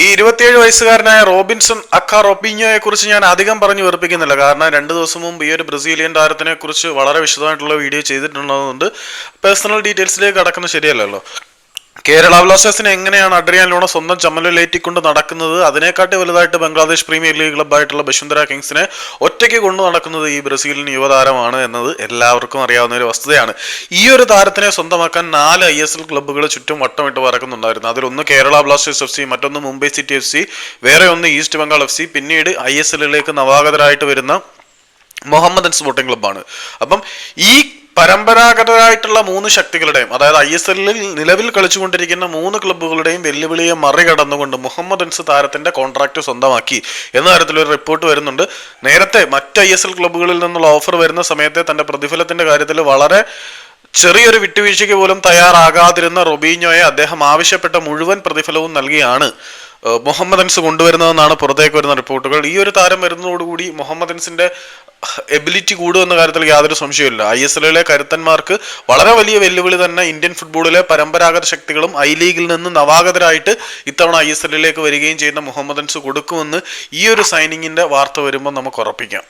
ഈ ഇരുപത്തിയേഴ് വയസ്സുകാരനായ റോബിൻസൺ അക്ക റോബിഞ്ഞോയെ കുറിച്ച് ഞാൻ അധികം പറഞ്ഞു വെറുപ്പിക്കുന്നില്ല. കാരണം രണ്ട് ദിവസം മുമ്പ് ഈ ഒരു ബ്രസീലിയൻ താരത്തിനെ കുറിച്ച് വളരെ വിശദമായിട്ടുള്ള വീഡിയോ ചെയ്തിട്ടുള്ളതുകൊണ്ട് പേഴ്സണൽ ഡീറ്റെയിൽസിലേക്ക് കടക്കുന്നത് ശരിയല്ലല്ലോ. കേരള ബ്ലാസ്റ്റേഴ്സിനെ എങ്ങനെയാണ് അഡ്രിയാൻ ലൂണ സ്വന്തം ചമ്മലിലേറ്റിക്കൊണ്ട് നടക്കുന്നത്? അതിനെക്കാട്ടി വലുതായിട്ട് ബംഗ്ലാദേശ് പ്രീമിയർ ലീഗ് ക്ലബ്ബായിട്ടുള്ള ബശുന്ധര കിങ്സിനെ ഒറ്റയ്ക്ക് കൊണ്ടു നടക്കുന്നത് ഈ ബ്രസീലിന് യുവതാരമാണ് എന്നത് എല്ലാവർക്കും അറിയാവുന്ന ഒരു വസ്തുതയാണ്. ഈ ഒരു താരത്തിനെ സ്വന്തമാക്കാൻ നാല് ഐ എസ് എൽ ക്ലബ്ബുകൾ ചുറ്റും വട്ടമിട്ട് പറക്കുന്നുണ്ടായിരുന്നു അതിലൊന്ന് കേരള ബ്ലാസ്റ്റേഴ്സ് എഫ് സി മറ്റൊന്ന് മുംബൈ സിറ്റി എഫ് സി വേറെ ഒന്ന് ഈസ്റ്റ് ബംഗാൾ എഫ് സി പിന്നീട് ഐ എസ് എല്ലിലേക്ക് നവാഗതരായിട്ട് വരുന്ന മുഹമ്മദൻ സ്പോർട്ടിംഗ് ക്ലബ്ബാണ്. അപ്പം ഈ പരമ്പരാഗതരായിട്ടുള്ള മൂന്ന് ശക്തികളുടെയും അതായത് ഐ എസ് എല്ലിൽ നിലവിൽ കളിച്ചുകൊണ്ടിരിക്കുന്ന മൂന്ന് ക്ലബ്ബുകളുടെയും വെല്ലുവിളിയെ മറികടന്നുകൊണ്ട് മുഹമ്മദ് അൻസ് താരത്തിന്റെ കോൺട്രാക്ട് സ്വന്തമാക്കി എന്ന തരത്തിലൊരു റിപ്പോർട്ട് വരുന്നുണ്ട്. നേരത്തെ മറ്റ് ഐ എസ് എൽ ക്ലബ്ബുകളിൽ നിന്നുള്ള ഓഫർ വരുന്ന സമയത്തെ തന്റെ പ്രതിഫലത്തിന്റെ കാര്യത്തിൽ വളരെ ചെറിയൊരു വിട്ടുവീഴ്ചയ്ക്ക് പോലും തയ്യാറാകാതിരുന്ന റൊബീഞ്ഞോയെ അദ്ദേഹം ആവശ്യപ്പെട്ട മുഴുവൻ പ്രതിഫലവും നൽകിയാണ്. മുഹമ്മദ് അൻസ് കൊണ്ടുവരുന്നതെന്നാണ് പുറത്തേക്ക് വരുന്ന റിപ്പോർട്ടുകൾ. ഈ ഒരു താരം വരുന്നതോടുകൂടി മുഹമ്മദ് അൻസിന്റെ എബിലിറ്റി കൂടുമെന്ന കാര്യത്തിൽ യാതൊരു സംശയമില്ല ഐ എസ് എല്ലിലെ കരുത്തന്മാർക്ക് വളരെ വലിയ വെല്ലുവിളി തന്നെ ഇന്ത്യൻ ഫുട്ബോളിലെ പരമ്പരാഗത ശക്തികളും ഐ ലീഗിൽ നിന്ന് നവാഗതരായിട്ട് ഇത്തവണ ഐ എസ് എല്ലിലേക്ക് വരികയും ചെയ്യുന്ന മുഹമ്മദ് അൻസ് കൊടുക്കുമെന്ന് ഈ ഒരു സൈനിങ്ങിന്റെ വാർത്ത വരുമ്പോൾ നമുക്ക് ഉറപ്പിക്കാം.